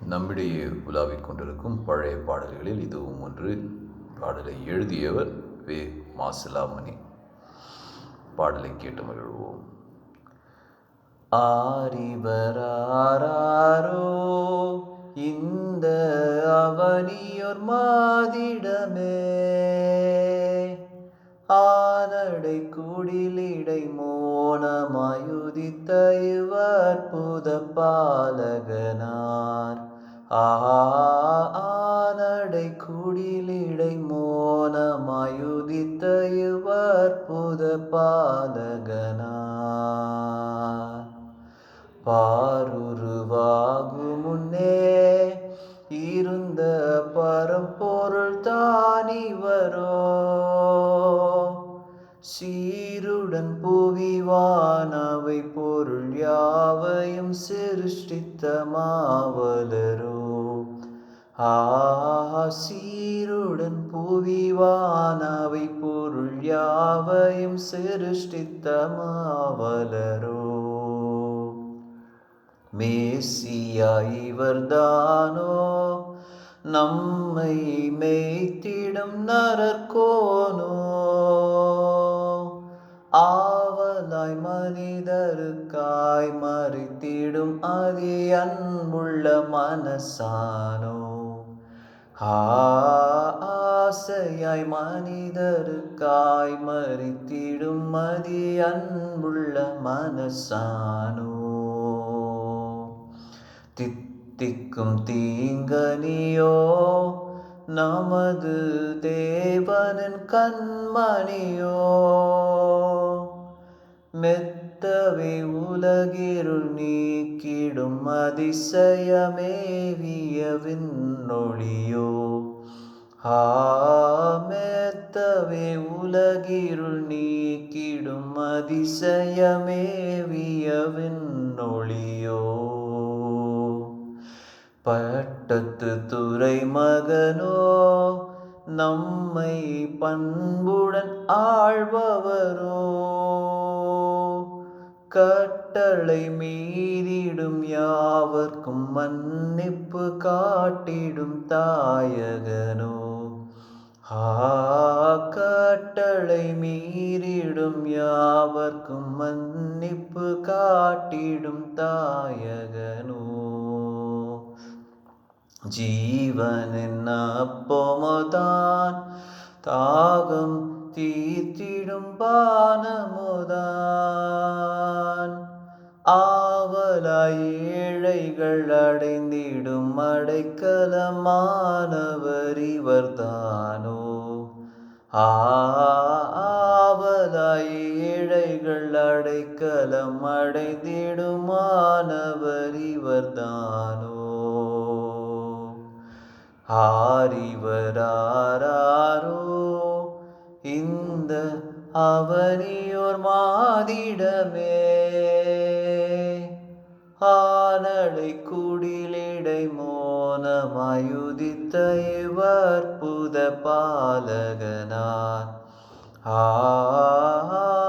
நம்மிடையே உலாவிக் கொண்டிருக்கும் பழைய பாடல்களில் இதுவும் ஒன்று. பாடலை எழுதியவர் வே. மாசிலாமணி. பாடலை கேட்டு மகிழ்வோம். ஆரிவராரோ இந்த அவனியோர் மாதிடமே. ஆனடை குடிலிடை மோனமாயோ மோனமாயுதித்த இவற்புத பாலகனார். ஆனடை குடிலிடை மோனமாயுதித்த இவற்புத பாலகனார். பாருருவாகு முன்னே இருந்த பரம்பொருள் தானிவரோ சீ சீருடன் புவிவானவை பொருள் யாவையும் சிருஷ்டித்த மாவலரோ ஆசீருடன் சீருடன் புவிவானவை பொருள் யாவையும் சிருஷ்டித்த மாவலரோ மேசியா இவர்தானோ நம்மை மேய்த்திடும் நரர்கோனோ மனிதருக்காய் மறித்திடும் அதி அன்புள்ள மனசானோ. ஆசையாய் மனிதருக்காய் மறித்திடும் மதி அன்புள்ள மனசானோ. தித்திக்கும் தீங்கனியோ நமது தேவனின் கண்மணியோ. மெத்தவே உலகிருள் நீக்கிடும் அதிசயமேவிய ஆ ஆமெத்தவே உலகிருள் நீக்கிடும் அதிசயமேவிய விண்ணொளியோ பட்டத்து துறை மகனோ நம்மை பண்புடன் ஆழ்பவரோ கட்டளை மீறிடும் யாவர்க்கும் மன்னிப்பு காட்டிடும் தாயகனோ. ஆ கட்டளை மீறிடும் யாவர்க்கும் மன்னிப்பு காட்டிடும் தாயகனோ. ஜீவனின் அப்போமோதான் தாகம் தீர்த்திடும் பானமுதான். ஆவலாய் ஏழைகள் அடைந்திடும் அடைக்கலமானவர் இவர் தானோ? ஆவலாய் ஏழைகள் அடைக்கலம் அடைந்திடுமானவர் இவர் தானோ? ஆரிவராரோ இந்த அவனியோர் மாதிடமே ஆனடை குடிலிடை மோனமாயுதித்த இவர் புத பாலகனார். ஆ